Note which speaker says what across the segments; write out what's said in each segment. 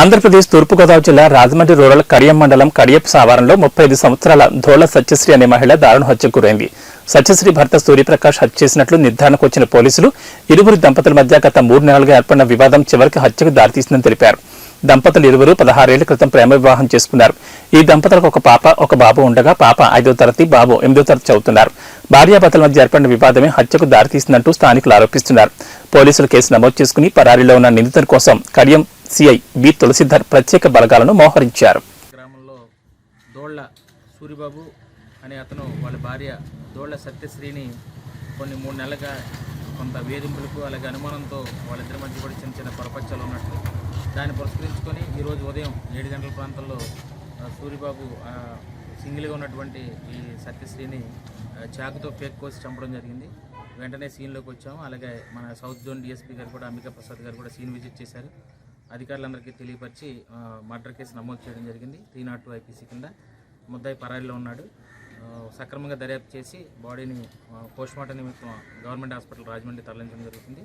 Speaker 1: ఆంధ్రప్రదేశ్ తూర్పుగోదావరి జిల్లా రాజమండ్రి రూరల్ కడియం మండలం కడియప్ సావారంలో ముప్పై ఐదు సంవత్సరాల ధోళ సత్యశ్రీ అనే మహిళ దారుణ హత్యకు గురైంది. సత్యశ్రీ భర్త సూర్యప్రకాష్ హత్య చేసినట్లు నిర్ధారణకు వచ్చిన పోలీసులు ఇరువురు దంపతుల మధ్య గత మూడు నెలలుగా ఏర్పడిన వివాదం చివరికి హత్యకు దారితీసిందని తెలిపారు. దంపతులు ఇరువురు పదహారేళ్ళ క్రితం ప్రేమ వివాహం చేసుకున్నారు. ఈ దంపతులకు ఒక పాప ఒక బాబు ఉండగా పాప ఐదో తరగతి బాబు ఎనిమిదో తరగతి చదువుతున్నారు. భార్యాభర్తల మధ్య ఏర్పడిన వివాదమే హత్యకు దారితీసిందంటూ స్థానికులు ఆరోపిస్తున్నారు. పోలీసులు కేసు నమోదు చేసుకుని పరారీలో ఉన్న నిందితుల కోసం కడియం సిఐ బి తులసిధర్ ప్రత్యేక బలగాలను మోహరించారు.
Speaker 2: గ్రామంలో దోళ్ళ సూరిబాబు అనే అతను వాళ్ళ భార్య దోళ్ళ సత్యశ్రీని కొన్ని మూడు నెలలుగా కొంత వేధింపులకు అలాగే అనుమానంతో వాళ్ళిద్దరి మధ్య కూడా చిన్న చిన్న పొరపచ్చాలు ఉన్నట్లు దాన్ని పురస్కరించుకొని ఈరోజు ఉదయం ఏడు గంటల ప్రాంతంలో సూర్యబాబు సింగిల్గా ఉన్నటువంటి ఈ సత్యశ్రీని చాకుతో పేక్ కోసి చంపడం జరిగింది. వెంటనే సీన్లోకి వచ్చాము. అలాగే మన సౌత్ జోన్ డిఎస్పీ గారు కూడా అంబికా ప్రసాద్ గారు కూడా సీన్ విజిట్ చేశారు. అధికారులందరికీ తెలియపరిచి మర్డర్ కేసు నమోదు చేయడం జరిగింది. త్రీ నాట్ టూ ఐపీసీ కింద ముద్దాయి పరారీలో ఉన్నాడు. సక్రమంగా దర్యాప్తు చేసి బాడీని పోస్ట్మార్టం నిమిత్తం గవర్నమెంట్ హాస్పిటల్ రాజమండ్రి తరలించడం జరుగుతుంది.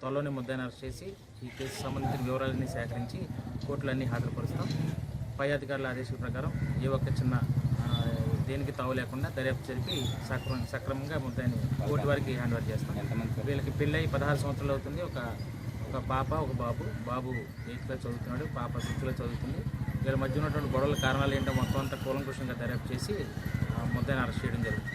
Speaker 2: త్వరలోనే ముద్దాయిని అరెస్ట్ చేసి ఈ కేసు సంబంధించిన వివరాలన్నీ సేకరించి కోర్టులో అన్నీ హాజరుపరుస్తాం. పై అధికారుల ఆదేశాల ప్రకారం ఏ ఒక్క చిన్న దేనికి తావు లేకుండా దర్యాప్తు జరిపి సక్రమ సక్రమంగా ముద్దాయిని కోర్టు వారికి హ్యాండ్ ఓవర్ చేస్తాం వీళ్ళకి పెళ్ళై పదహారు సంవత్సరాలు అవుతుంది. ఒక ఒక పాప ఒక బాబు. బాబు ఎయిత్ క్లాస్ చదువుతున్నాడు. పాప సిక్స్త్ క్లాస్ చదువుతుంది. వీళ్ళ మధ్య ఉన్నటువంటి గొడవల కారణాలు ఏంటో మొత్తం అంతా కూలంకుషంగా దర్యాప్తు చేసి ఆ, ముద్దాయిని అరెస్ట్ చేయడం జరుగుతుంది